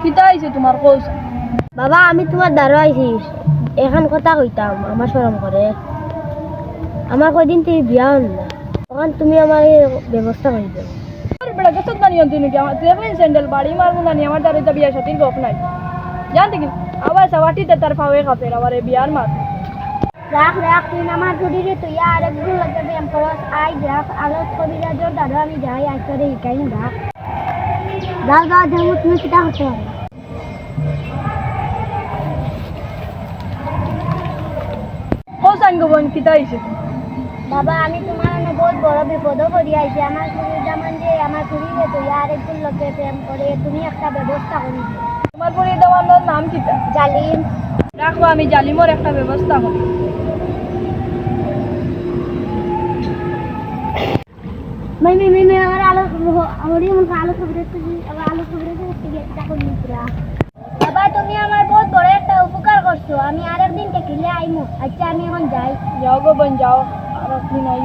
হয়েছে তোমার কৌশ বাবা আমি তোমার দ্বারা আইছি। এখন কথা কইতাম আমার শরম করে আমার কয়দিন থেকে বিয়া হল না তখন তুমি আমার ব্যবস্থা করে দেবো। বেড়া গেছত না নিয়ন্ত্রণ নাকি? আমার দেখলেন স্যান্ডেল বাড়ি মারবো না আমার দ্বারা তো বিয়া সাথীর গপ নাই। জানতে কি আবার সাবাটিতে তার ফাওয়ে খাপের আবার বিয়ার মার রাখ রাখ তুই আমার শরীরে তুই আর একদিন লাগে ব্যায়াম করস আই রাখ আলো কবিরা জোর দাদা আমি যাই আই করে ইকাই রাখ যাও যাও যাও তুমি সেটা হতে হবে কৌশ আঙ্গ বোন কিতা হয়েছে বাবা আমি তোমার অনেক বহুত বড় বিপদও করি আইছি আমার শরীর যেমন যে আমার শরীরে তুই আর একদিন লোকে প্রেম করে তুমি একটা ব্যবস্থা করি দিও। তোমার পরে দেওয়ার নাম কিতা জালিম রাখবো আমি জালিমর একটা ব্যবস্থা করি मैं मैं আলু খবরে তো আবার আলু খবরে তো উঠতে গিয়ে এটা করে নিতরা বাবা তুমি আমার বহুত বড় একটা উপকার করছো আমি আরেকদিন টেকিলে আইমু আচ্ছা আমি এখন যাই যাও গো বোন যাও আর আপনি নাই